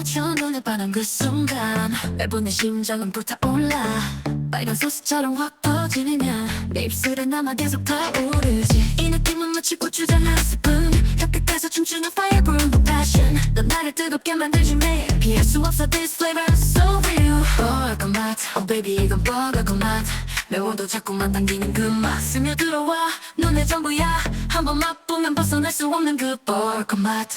스쳐 눈에 반한 그 순간. 매번 내 심장은 불타올라. 빨간 소스처럼 확 퍼지면 내 입술에 남아 계속 타오르지. 이 느낌은 마치 고추장 한 스푼. 혀끝에서 춤추는 fire burn passion. 넌 나를 뜨겁게 만들지 매일 피할 수 없어 this flavor so real. 뻘건 맛. Oh baby 이건 뻘건 맛. 매워도 자꾸만 당기는 그 맛. 스며들어와 눈에 전부야. 한번 맛보면 벗어날 수 없는 그 뻘건 맛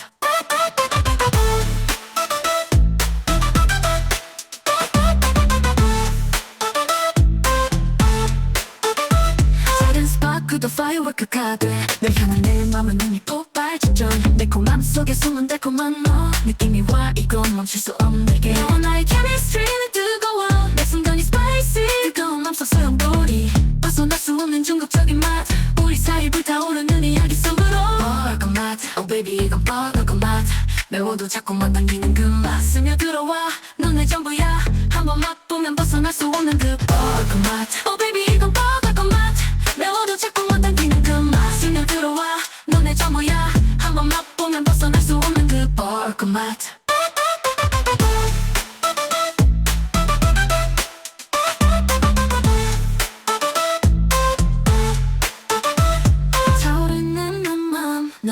작은 스파크도 firework가 돼내 향한 내 맘은 눈이 내 코맘 속에 숨은 달콤한 너. 느낌이 와 이건 멈출 수 없는 너와 나의 chemistry는 뜨거워. 내 순간이 spicy. 뜨거운 맘속 소용돌이. 벗어날 수 없는 중독적인 맛. 우리 사이 불타오르는 이야기 속으로. 뻘건 맛. Oh baby 이건 뻘건 맛. 매워도 자꾸만 당기는 그맛. 스며들어와. 눈의 전부야. 한번 맛보면 벗어날 수 없는 그 뻘건 맛. Oh baby 이건 맛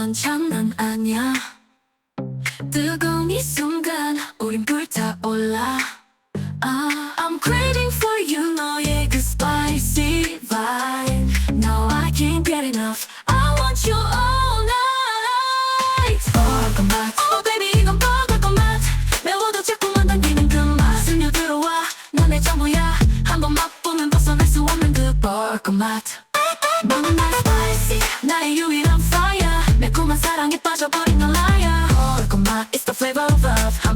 넌 장난 아니야. 뜨거운 이 순간 우린 불타올라. 아, I'm craving for you 너의 그 spicy vibe No I can't get enough. I want you all night. 뻘건 맛. Oh baby 이건 뻘건 맛. 매워도 자꾸만 당기는 그 맛. 스며들어와. 넌내 전부야. 한번 맛보면 벗어날 수 없는 그 뻘건 맛. 너는 나 It's the flavor of love.